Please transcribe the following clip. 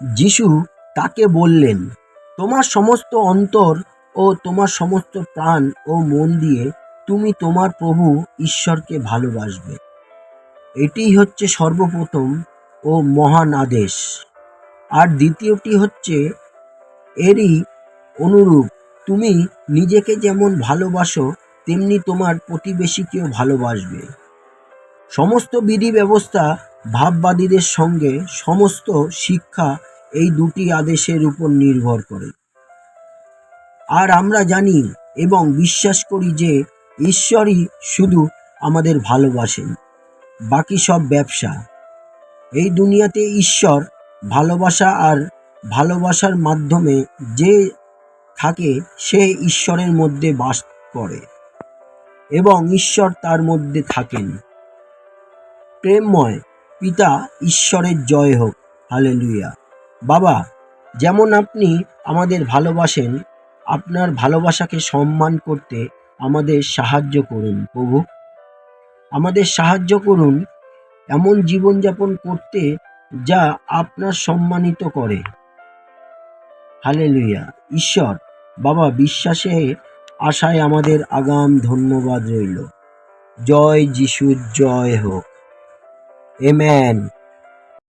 যিশু তাকে বললেন, তোমার সমস্ত অন্তর ও তোমার সমস্ত প্রাণ ও মন দিয়ে তুমি তোমার প্রভু ঈশ্বরকে ভালোবাসবে। এটিই হচ্ছে সর্বপ্রথম ও মহান আদেশ। আর দ্বিতীয়টি হচ্ছে, এরই অনুরূপ তুমি নিজেকে যেমন ভালোবাসো, তেমনি তোমার প্রতিবেশীকেও ভালোবাসবে। সমস্ত বিধি ব্যবস্থা ভাববাদীদের সঙ্গে সমস্ত শিক্ষা এই দুটি আদেশের উপর নির্ভর করে। আর আমরা জানি এবং বিশ্বাস করি যে ঈশ্বরই শুধু আমাদের ভালোবাসেন, বাকি সব ব্যবসা। এই দুনিয়াতে ঈশ্বর ভালোবাসা আর ভালোবাসার মাধ্যমে যে থাকে, সে ঈশ্বরের মধ্যে বাস করে এবং ঈশ্বর তার মধ্যে থাকেন। প্রেমময় পিতা ঈশ্বরের জয় হোক। হালেলুয়া। বাবা, যেমন আপনি আমাদের ভালোবাসেন, আপনার ভালোবাসাকে সম্মান করতে আমাদের সাহায্য করুন প্রভু। আমাদের সাহায্য করুন এমন জীবনযাপন করতে যা আপনার সম্মানিত করে। হালেলুয়া। ঈশ্বর, বাবা বিশ্বাসে আশায় আমাদের আগাম ধন্যবাদ রইল। জয় যিশুর জয় হোক। Amen.